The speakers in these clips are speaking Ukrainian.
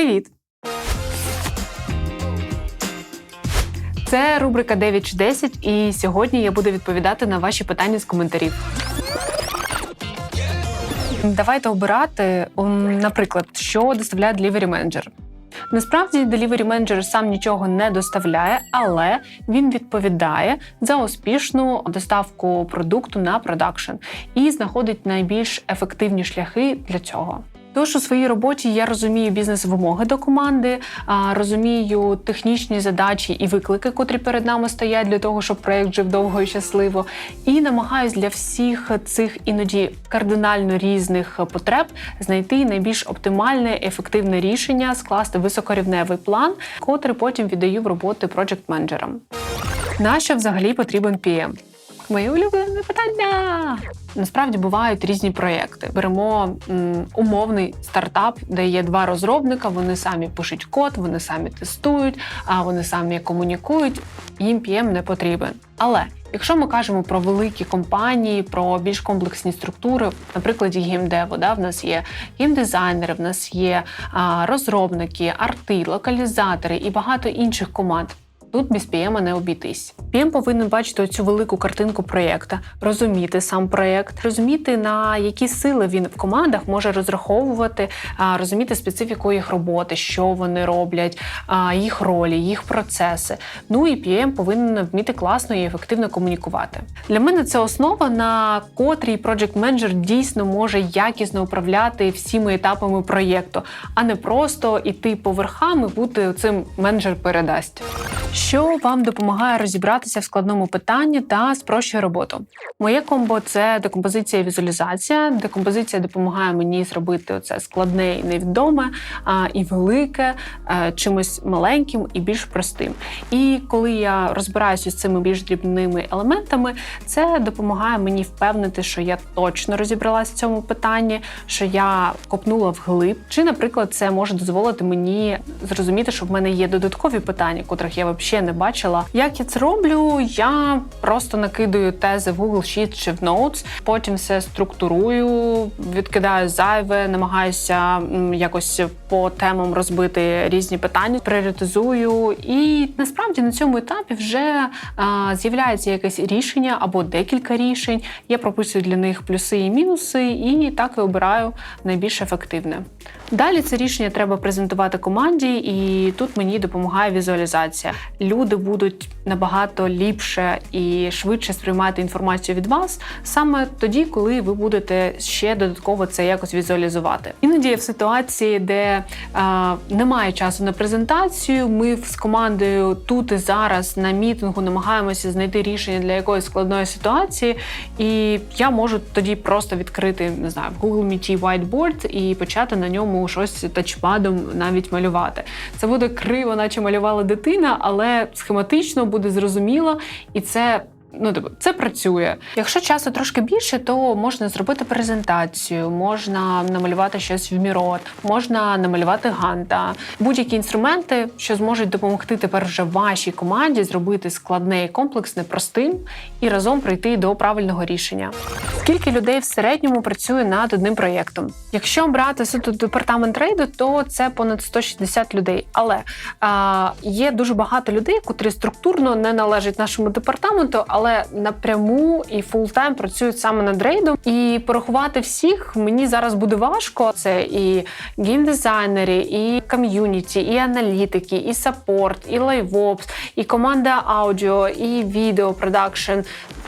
Привіт! Це рубрика 9 чи 10, і сьогодні я буду відповідати на ваші питання з коментарів. Давайте обирати, наприклад, що доставляє Delivery Manager. Насправді Delivery Manager сам нічого не доставляє, але він відповідає за успішну доставку продукту на продакшн і знаходить найбільш ефективні шляхи для цього. Тож у своїй роботі я розумію бізнес-вимоги до команди, розумію технічні задачі і виклики, котрі перед нами стоять для того, щоб проект жив довго і щасливо, і намагаюсь для всіх цих іноді кардинально різних потреб знайти найбільш оптимальне, ефективне рішення, скласти високорівневий план, котрий потім віддаю в роботи проджект-менеджерам. Нащо взагалі потрібен PM? Моє улюблене питання. Насправді бувають різні проєкти. Беремо м, умовний стартап, де є два розробника. Вони самі пишуть код, вони самі тестують, а вони самі комунікують. Їм PM не потрібен. Але якщо ми кажемо про великі компанії, про більш комплексні структури, на прикладі геймдеву, да, в нас є геймдизайнери, в нас є а, розробники, арти, локалізатори і багато інших команд. Тут без PM не обійтись. PM повинен бачити цю велику картинку проєкта, розуміти сам проєкт, розуміти на які сили він в командах може розраховувати, розуміти специфіку їх роботи, що вони роблять, їх ролі, їх процеси. Ну і PM повинен вміти класно і ефективно комунікувати. Для мене це основа, на котрій project менеджер дійсно може якісно управляти всіми етапами проєкту, а не просто іти по верхам і бути цим менеджер передасть. Що вам допомагає розібратися в складному питанні та спрощує роботу? Моє комбо це декомпозиція і візуалізація. Декомпозиція допомагає мені зробити це складне і невідоме а, і велике, а, чимось маленьким і більш простим. І коли я розбираюся з цими більш дрібними елементами, це допомагає мені впевнити, що я точно розібралась в цьому питанні, що я копнула вглиб. Чи, наприклад, це може дозволити мені зрозуміти, що в мене є додаткові питання, котрих я взагалі не бачила. Як я це роблю? Я просто накидаю тези в Google Sheet чи в Notes, потім все структурую, відкидаю зайве, намагаюся якось по темам розбити різні питання, пріоритизую. І насправді на цьому етапі вже а, з'являється якесь рішення або декілька рішень. Я прописую для них плюси і мінуси, і так і обираю найбільш ефективне. Далі це рішення треба презентувати команді, і тут мені допомагає візуалізація. Люди будуть набагато ліпше і швидше сприймати інформацію від вас саме тоді, коли ви будете ще додатково це якось візуалізувати. Іноді в ситуації, де е, немає часу на презентацію. Ми з командою тут і зараз на мітингу намагаємося знайти рішення для якоїсь складної ситуації, і я можу тоді просто відкрити не знаю в Google Meet whiteboard і почати на ньому щось тачпадом навіть малювати. Це буде криво, наче малювала дитина, але схематично буде зрозуміло, і це. Ну, типу, це працює. Якщо часу трошки більше, то можна зробити презентацію, можна намалювати щось в мірот, можна намалювати ганта, будь-які інструменти, що зможуть допомогти тепер вже вашій команді зробити складне і комплексне простим і разом прийти до правильного рішення. Скільки людей в середньому працює над одним проєктом? Якщо брати суто департамент рейду, то це понад 160 людей. Але а, є дуже багато людей, котрі структурно не належать нашому департаменту, але напряму і фултайм працюють саме над рейдом. І порахувати всіх мені зараз буде важко. Це і геймдизайнери, і ком'юніті, і аналітики, і саппорт, і лайвопс, і команда аудіо, і відео продакшн.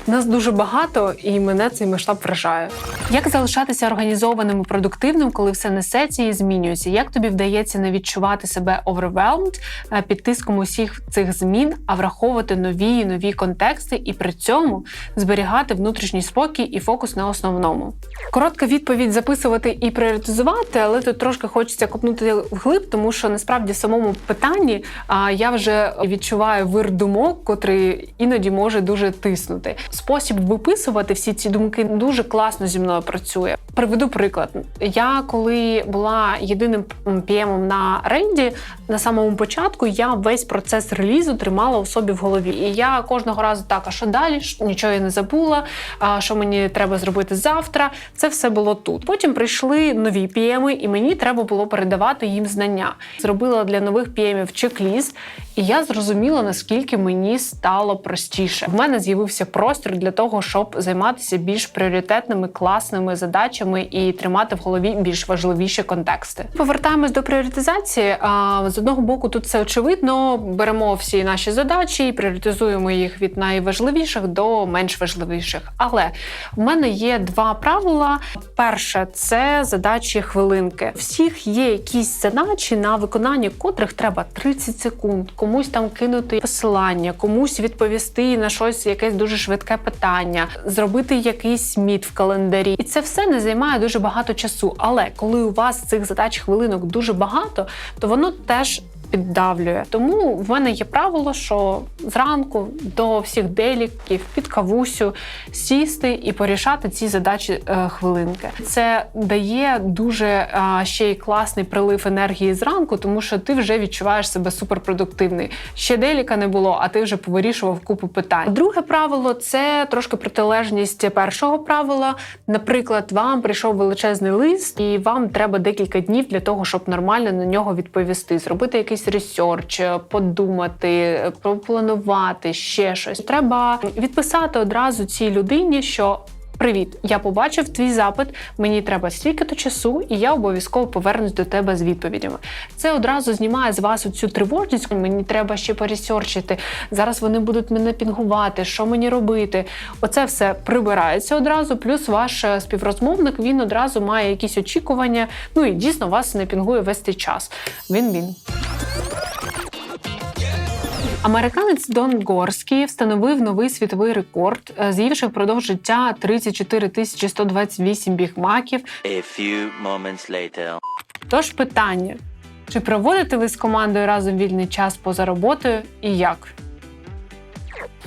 Нас дуже багато, і мене цей масштаб вражає. Як залишатися організованим і продуктивним, коли все несеться і змінюється? Як тобі вдається не відчувати себе overwhelmed е, під тиском усіх цих змін, а враховувати нові і нові контексти, і при цьому зберігати внутрішній спокій і фокус на основному? Коротка відповідь записувати і пріоритизувати, але тут трошки хочеться копнути вглиб, тому що насправді в самому питанні а, я вже відчуваю вир думок, котрий іноді може дуже тиснути. Спосіб виписувати всі ці думки дуже класно зі мною працює. Приведу приклад. Я коли була єдиним піємом на рейді, на самому початку я весь процес релізу тримала у собі в голові. І я кожного разу так, а що далі? Нічого я не забула, а що мені треба зробити завтра. Це все було тут. Потім прийшли нові пієми, і мені треба було передавати їм знання. Зробила для нових піємів чек-ліст, і я зрозуміла, наскільки мені стало простіше. В мене з'явився простір для того, щоб займатися більш пріоритетними класними задачами і тримати в голові більш важливіші контексти. Повертаємось до пріоритизації. З одного боку, тут все очевидно. Беремо всі наші задачі і пріоритизуємо їх від найважливіших до менш важливіших. Але в мене є два правила. Перше це задачі хвилинки. Всіх є якісь задачі, на виконання котрих треба 30 секунд, комусь там кинути посилання, комусь відповісти на щось, якесь дуже швидке питання, зробити якийсь міт в календарі. І це все не займає дуже багато часу. Але коли у вас цих задач хвилинок дуже багато, то воно теж. Піддавлює. Тому в мене є правило, що зранку до всіх деліків під кавусю сісти і порішати ці задачі е, хвилинки. Це дає дуже е, ще й класний прилив енергії зранку, тому що ти вже відчуваєш себе суперпродуктивний. Ще деліка не було, а ти вже повирішував купу питань. Друге правило це трошки протилежність першого правила. Наприклад, вам прийшов величезний лист, і вам треба декілька днів для того, щоб нормально на нього відповісти, зробити якийсь ресерч, подумати, пропланувати ще щось. Треба відписати одразу цій людині, що. Привіт, я побачив твій запит. Мені треба стільки-то часу, і я обов'язково повернусь до тебе з відповідями. Це одразу знімає з вас цю тривожність. Мені треба ще поресерчити. Зараз вони будуть мене пінгувати. Що мені робити? Оце все прибирається одразу. Плюс ваш е, співрозмовник він одразу має якісь очікування. Ну і дійсно вас не пінгує весь цей час. Він він. Американець Дон Горський встановив новий світовий рекорд, е, з'ївши впродовж життя 34 тисячі 128 бігмаків. A few moments later. Тож питання: чи проводите ви з командою разом вільний час поза роботою і як?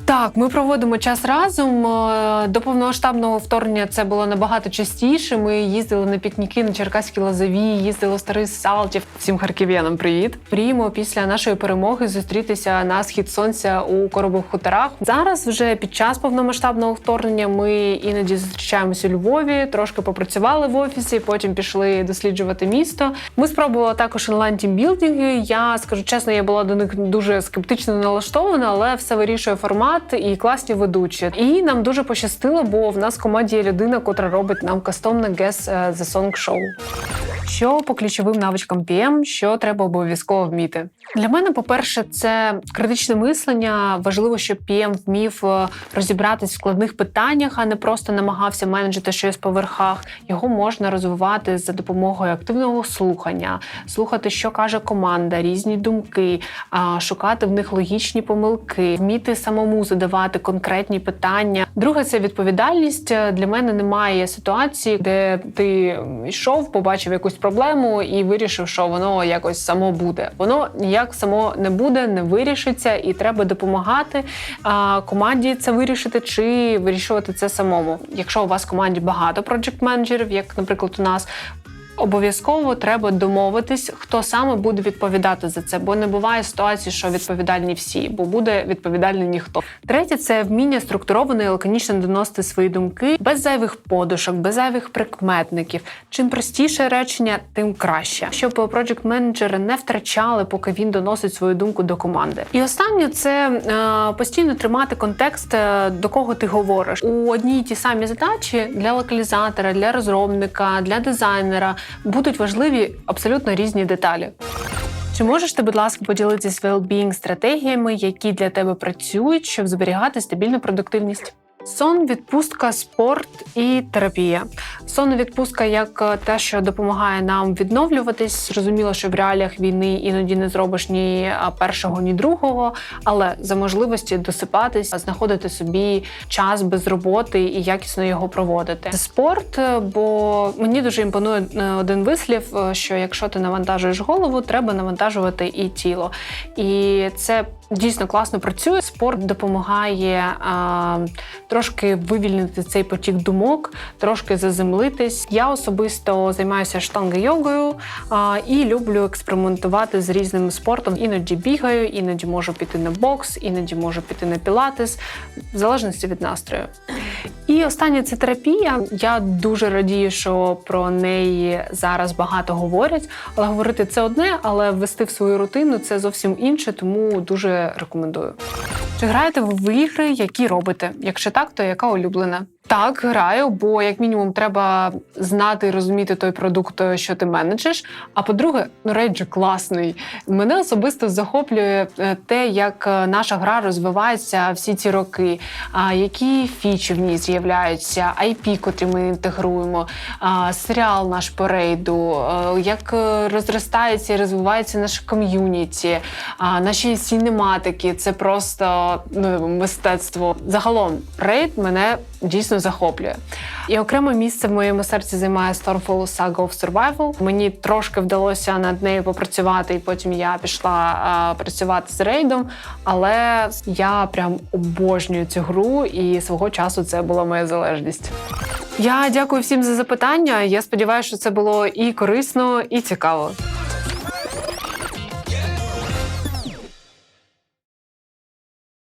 Так, ми проводимо час разом. Е, До повномасштабного вторгнення це було набагато частіше. Ми їздили на пікніки на Черкаській Лозові, їздили в Старий Салтів. Всім харків'янам привіт. Мріємо після нашої перемоги зустрітися на схід сонця у коробових хуторах. Зараз вже під час повномасштабного вторгнення ми іноді зустрічаємося у Львові, трошки попрацювали в офісі, потім пішли досліджувати місто. Ми спробували також онлайн тімбілдинги. Я скажу чесно, я була до них дуже скептично налаштована, але все вирішує формат і класні ведучі. І нам дуже пощастило, бо в нас в команді є людина, котра робить нам кастомне гес The Song Show. Що по ключовим навичкам PM, що треба обов'язково вміти? Для мене, по-перше, це критичне мислення. Важливо, щоб PM вмів е, розібратись в складних питаннях, а не просто намагався менеджити щось по верхах. Його можна розвивати за допомогою активного слухання, слухати, що каже команда, різні думки, шукати в них логічні помилки, вміти самому задавати конкретні питання. Друге, це відповідальність. Для мене немає ситуації, де ти йшов, побачив якусь проблему і вирішив, що воно якось само буде. Воно ніяк само не буде, не вирішиться, і треба допомагати команді це вирішити чи вирішувати це самому. Якщо у вас в команді багато проджект менеджерів, як, наприклад, у нас. Обов'язково треба домовитись, хто саме буде відповідати за це, бо не буває ситуації, що відповідальні всі, бо буде відповідальний ніхто. Третє це вміння структуровано і лаконічно доносити свої думки без зайвих подушок, без зайвих прикметників. Чим простіше речення, тим краще, щоб проджект менеджери не втрачали, поки він доносить свою думку до команди. І останнє це е, постійно тримати контекст, е, до кого ти говориш у одній ті самі задачі для локалізатора, для розробника, для дизайнера будуть важливі абсолютно різні деталі. Чи можеш ти, будь ласка, поділитися well-being стратегіями, які для тебе працюють, щоб зберігати стабільну продуктивність? Сон, відпустка, спорт і терапія. Сон відпустка як е, те, що допомагає нам відновлюватись. Зрозуміло, що в реаліях війни іноді не зробиш ні е, першого, ні другого, але за можливості досипатись, знаходити собі час без роботи і якісно його проводити. Спорт, е, бо мені дуже імпонує один вислів, що якщо ти навантажуєш голову, треба навантажувати і тіло. І це Дійсно класно працює. Спорт допомагає а, трошки вивільнити цей потік думок, трошки заземлитись. Я особисто займаюся штанга-йогою а, і люблю експериментувати з різним спортом. Іноді бігаю, іноді можу піти на бокс, іноді можу піти на пілатес, в залежності від настрою. І останнє це терапія. Я дуже радію, що про неї зараз багато говорять. Але говорити це одне, але ввести в свою рутину це зовсім інше, тому дуже рекомендую. Чи граєте ви в ігри, які робите? Якщо так, то яка улюблена? Так, граю, бо як мінімум треба знати і розуміти той продукт, що ти менеджеш. А по-друге, ну рейдж класний. Мене особисто захоплює е, те, як е, наша гра розвивається всі ці роки, які фічі в ній з'являються, IP, котрі ми інтегруємо, серіал наш по рейду, е, як е, розростається і розвивається наше ком'юніті, наші сінематики це просто ну, мистецтво. Загалом рейд мене дійсно захоплює. І окреме місце в моєму серці займає Stormfall Saga of Survival. Мені трошки вдалося над нею попрацювати, і потім я пішла а, працювати з рейдом. Але я прям обожнюю цю гру, і свого часу це була моя залежність. Я дякую всім за запитання. Я сподіваюся, що це було і корисно, і цікаво.